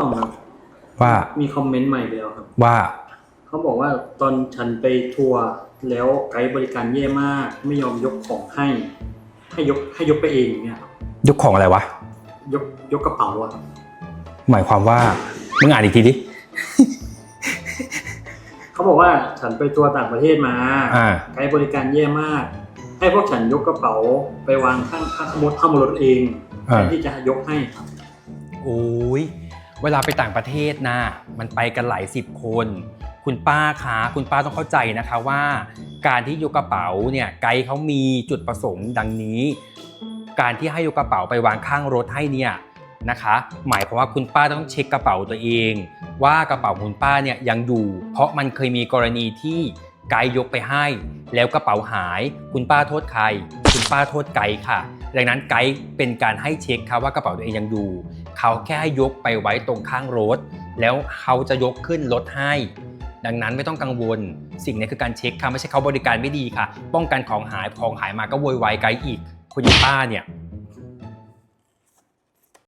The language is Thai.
ต้องครับว่ามีคอมเมนต์ใหม่แล้วครับ ว่า เขาบอกว่าตอนฉันไปทัวร์แล้วไกด์บริการแย่มาก ไม่ยอมยกของให้ ให้ยกให้ยกไปเองเนี่ยครับยกของอะไรวะ ยกยกกระเป๋าอะหมายความว่ามึงอ่านอีกทีดิเขาบอกว่าฉันไปทัวร์ต่างประเทศมาอ่า ไกด์บริการแย่มาก ให้พวกฉันยกกระเป๋าไปวางข้างข้างมดข้างบนรถเองอ่าแทนที่จะยกให้ครับ โอ้ย เวลาไปต่างประเทศนะ มันไปกันหลายสิบคน คุณป้าคะคุณป้าต้องเข้าใจนะคะว่า การที่ยกกระเป๋าเนี่ยไกด์เขามีจุดประสงค์ดังนี้ การที่ให้ยกกระเป๋าไปวางข้างรถให้เนี่ยนะคะหมายความว่าคุณป้าต้องเช็คกระเป๋าตัวเอง ว่ากระเป๋าคุณป้าเนี่ยยังอยู่ เพราะมันเคยมีกรณีที่ไกด์ยกไปให้ แล้วกระเป๋าหาย คุณป้าโทษใคร คุณป้าโทษไกด์ค่ะ ดังนั้นไกด์เป็นการให้เช็คครับว่ากระเป๋าตัวเองยังอยู่ เขาแค่ให้ยกไปไว้ตรงข้างรถ แล้วเขาจะยกขึ้นรถให้ ดังนั้นไม่ต้องกังวล สิ่งนี้คือการเช็คค่ะไม่ใช่เขาบริการไม่ดีค่ะ ป้องกันของหายของหายมาก็โวยวายไกด์อีก คุณป้าเนี่ย